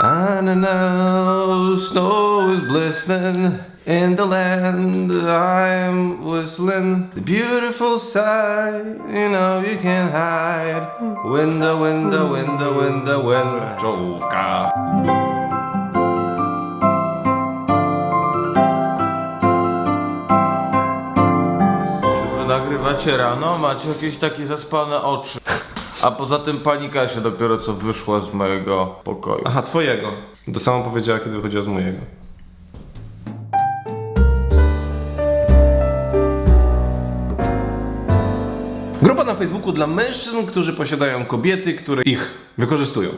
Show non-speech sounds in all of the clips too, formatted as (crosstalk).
Don't know, snow is glistening in the land I'm whistling. The beautiful sight, you know you can't hide. Window, window, window, window. Wy nagrywacie rano, macie jakieś takie zaspane oczy. A poza tym pani Kasia dopiero co wyszła z mojego pokoju. Aha, twojego. To samo powiedziała, kiedy wychodziła z mojego. Grupa na Facebooku dla mężczyzn, którzy posiadają kobiety, które ich wykorzystują.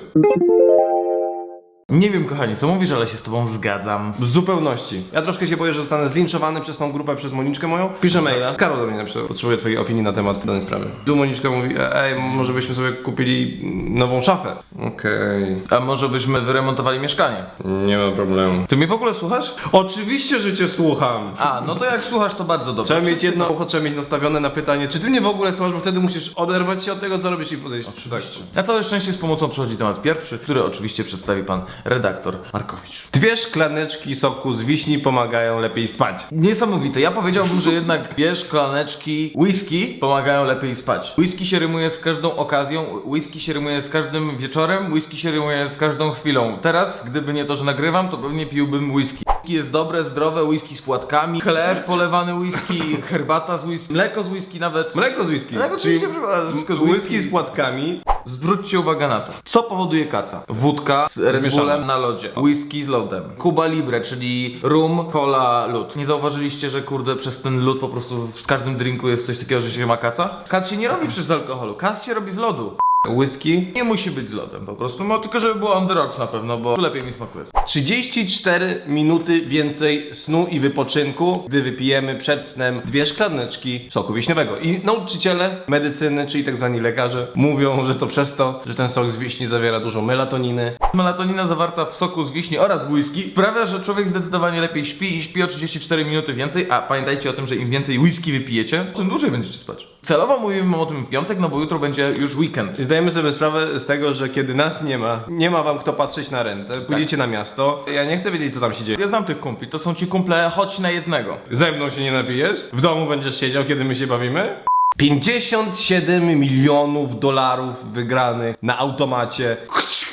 Nie wiem kochanie, co mówisz, ale się z tobą zgadzam. W zupełności. Ja troszkę się boję, że zostanę zlinczowany przez tą grupę, przez Moniczkę moją. Piszę maila. Karol do mnie napisał. Potrzebuję twojej opinii na temat danej sprawy. Tu Moniczka mówi, "E, ej, może byśmy sobie kupili nową szafę. Okej. A może byśmy wyremontowali mieszkanie? Nie ma problemu. Ty mnie w ogóle słuchasz? Oczywiście, że cię słucham. A, no to jak słuchasz, to bardzo dobrze. Trzeba mieć Wszyscy jedno ucho, trzeba mieć nastawione na pytanie, czy ty mnie w ogóle słuchasz, bo wtedy musisz oderwać się od tego, co robisz i podejść. Oczywiście. Na całe szczęście z pomocą przychodzi temat pierwszy, który oczywiście przedstawi pan redaktor Markowicz. Dwie szklaneczki soku z wiśni pomagają lepiej spać. Niesamowite. Ja powiedziałbym, że jednak dwie szklaneczki whisky pomagają lepiej spać. Whisky się rymuje z każdą okazją, whisky się rymuje z każdym wieczorem, whisky się rymuje z każdą chwilą. Teraz, gdyby nie to, że nagrywam, to pewnie piłbym whisky. Whisky jest dobre, zdrowe, whisky z płatkami, chleb polewany whisky, herbata z whisky, mleko z whisky nawet. Mleko z whisky. Mleko oczywiście, przepraszam, wszystko z whisky. whisky. z płatkami. Zwróćcie uwagę na to. Co powoduje kaca? Wódka z Red. Bullem na lodzie. Whisky z lodem. Cuba Libre, czyli rum, cola, lód. Nie zauważyliście, że kurde przez ten lód po prostu w każdym drinku jest coś takiego, że się ma kaca? Kac się nie robi przez alkoholu, kac się robi z lodu. Whisky. Nie musi być z lodem po prostu, no tylko żeby było on the rocks na pewno, bo lepiej mi smakuje. 34 minuty więcej snu i wypoczynku, gdy wypijemy przed snem dwie szklaneczki soku wiśniowego. I nauczyciele medycyny, czyli tak zwani lekarze, mówią, że to przez to, że ten sok z wiśni zawiera dużo melatoniny. Melatonina zawarta w soku z wiśni oraz whisky sprawia, że człowiek zdecydowanie lepiej śpi i śpi o 34 minuty więcej, a pamiętajcie o tym, że im więcej whisky wypijecie, tym dłużej będziecie spać. Celowo mówimy o tym w piątek, no bo jutro będzie już weekend. Zdajemy sobie sprawę z tego, że kiedy nas nie ma, nie ma wam kto patrzeć na ręce, pójdziecie na miasto, ja nie chcę wiedzieć, co tam się dzieje. Ja znam tych kumpli, to są ci kumple, chodź na jednego. Ze mną się nie napijesz? W domu będziesz siedział, kiedy my się bawimy? 57 milionów dolarów wygranych na automacie.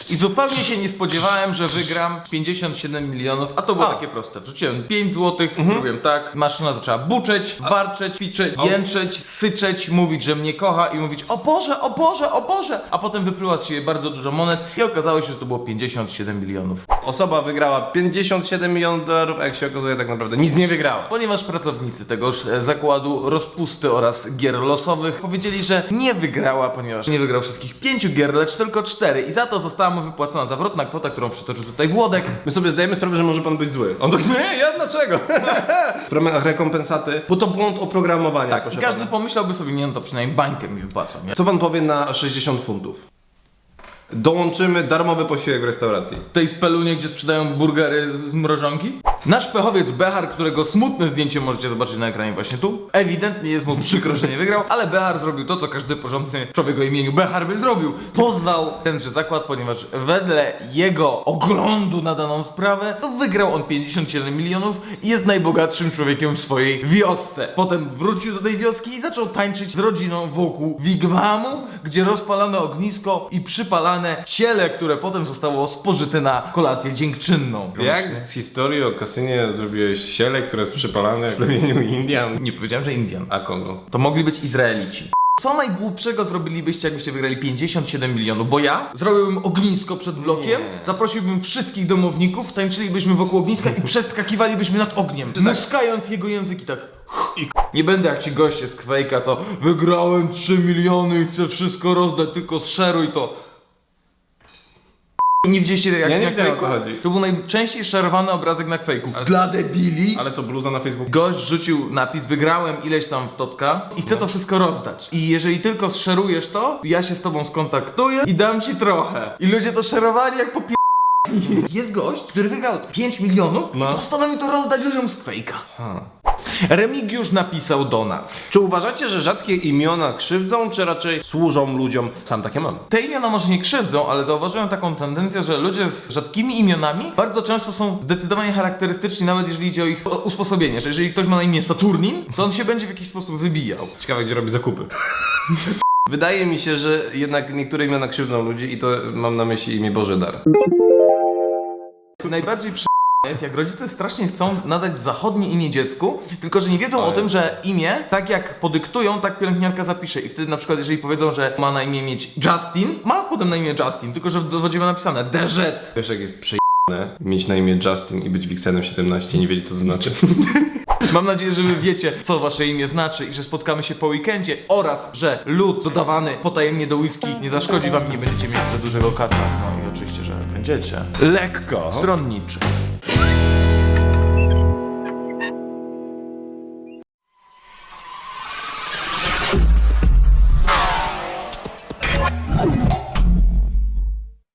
I zupełnie się nie spodziewałem, że wygram 57 milionów, a to było A. takie proste. Wrzuciłem 5 złotych, Mhm. zrobiłem tak, maszyna zaczęła buczeć, warczeć, ćwiczeć, jęczeć, syczeć, mówić, że mnie kocha i mówić o Boże, o Boże, o Boże, a potem wypluła z siebie bardzo dużo monet i okazało się, że to było 57 milionów. Osoba wygrała 57 milionów dolarów, a jak się okazuje, tak naprawdę nic nie wygrała. Ponieważ pracownicy tegoż e, zakładu rozpusty oraz gier losowych powiedzieli, że nie wygrała, ponieważ nie wygrał wszystkich pięciu gier, lecz tylko cztery i za to została mu wypłacona zawrotna kwota, którą przytoczył tutaj Włodek. My sobie zdajemy sprawę, że może pan być zły. On tak, nie, ja dlaczego? w ramach rekompensaty, bo to błąd oprogramowania, Tak, i każdy pana. pomyślałby sobie, nie no to przynajmniej bańkę mi wypłacą, nie? Co pan powie na 60 funtów? Dołączymy darmowy posiłek w restauracji. W tej spelunie, gdzie sprzedają burgery z mrożonki? Nasz pechowiec Behar, którego smutne zdjęcie możecie zobaczyć na ekranie właśnie tu, ewidentnie jest mu przykro, że nie wygrał, ale Behar zrobił to, co każdy porządny człowiek o imieniu Behar by zrobił. Pozwał tenże zakład, ponieważ wedle jego oglądu na daną sprawę, to wygrał on 57 milionów i jest najbogatszym człowiekiem w swojej wiosce. Potem wrócił do tej wioski i zaczął tańczyć z rodziną wokół wigwamu, gdzie rozpalano ognisko i przypalane ciele, które potem zostało spożyte na kolację dziękczynną. Jak z historii o kasynie zrobiłeś siele, które jest przypalane w plemieniu Indian? Nie powiedziałem, że Indian. A kogo? To mogli być Izraelici. Co najgłupszego zrobilibyście, jakbyście wygrali 57 milionów? Bo ja zrobiłbym ognisko przed blokiem, Nie. zaprosiłbym wszystkich domowników, tańczylibyśmy wokół ogniska i przeskakiwalibyśmy nad ogniem, muskając jego języki tak. I nie będę jak ci goście z Kwejka, co wygrałem 3 miliony i chcę wszystko rozdać, tylko zszeruj to. Nie widzieliście jak Ja nie na widziałem, o co Quake'u? chodzi. To był najczęściej szerowany obrazek na Kwejku. Dla debili. Ale co, bluza na Facebooku? Gość rzucił napis, wygrałem ileś tam w totka i chcę to wszystko rozdać. I jeżeli tylko zszerujesz to, ja się z tobą skontaktuję i dam ci trochę. I ludzie to szerowali jak po (laughs) Jest gość, który wygrał 5 milionów No. i postanowił to rozdać ludziom z Quake'a. Ha. Remigiusz napisał do nas. Czy uważacie, że rzadkie imiona krzywdzą, czy raczej służą ludziom? Sam takie mam. Te imiona może nie krzywdzą, ale zauważyłem taką tendencję, że ludzie z rzadkimi imionami bardzo często są zdecydowanie charakterystyczni, nawet jeżeli idzie o ich usposobienie. Że jeżeli ktoś ma na imię Saturnin, to on się będzie w jakiś sposób wybijał. Ciekawe, gdzie robi zakupy. (laughs) Wydaje mi się, że jednak niektóre imiona krzywdzą ludzi i to mam na myśli imię Bożydar. Najbardziej przy... jest, jak rodzice strasznie chcą nadać zachodnie imię dziecku, tylko że nie wiedzą o tym, że imię, tak jak podyktują, tak pielęgniarka zapisze. I wtedy na przykład, jeżeli powiedzą, że ma na imię mieć Justin, ma potem na imię Justin, tylko że w dowodzie ma napisane Derzet. Wiesz, jak jest przejebane mieć na imię Justin i być Wixenem 17 i nie wiedzieć, co to znaczy. (laughs) Mam nadzieję, że wy wiecie, co wasze imię znaczy i że spotkamy się po weekendzie oraz, że lód dodawany potajemnie do whisky nie zaszkodzi wam i nie będziecie mieć za dużego kasa. No i oczywiście, że będziecie. Lekko. Stronniczy.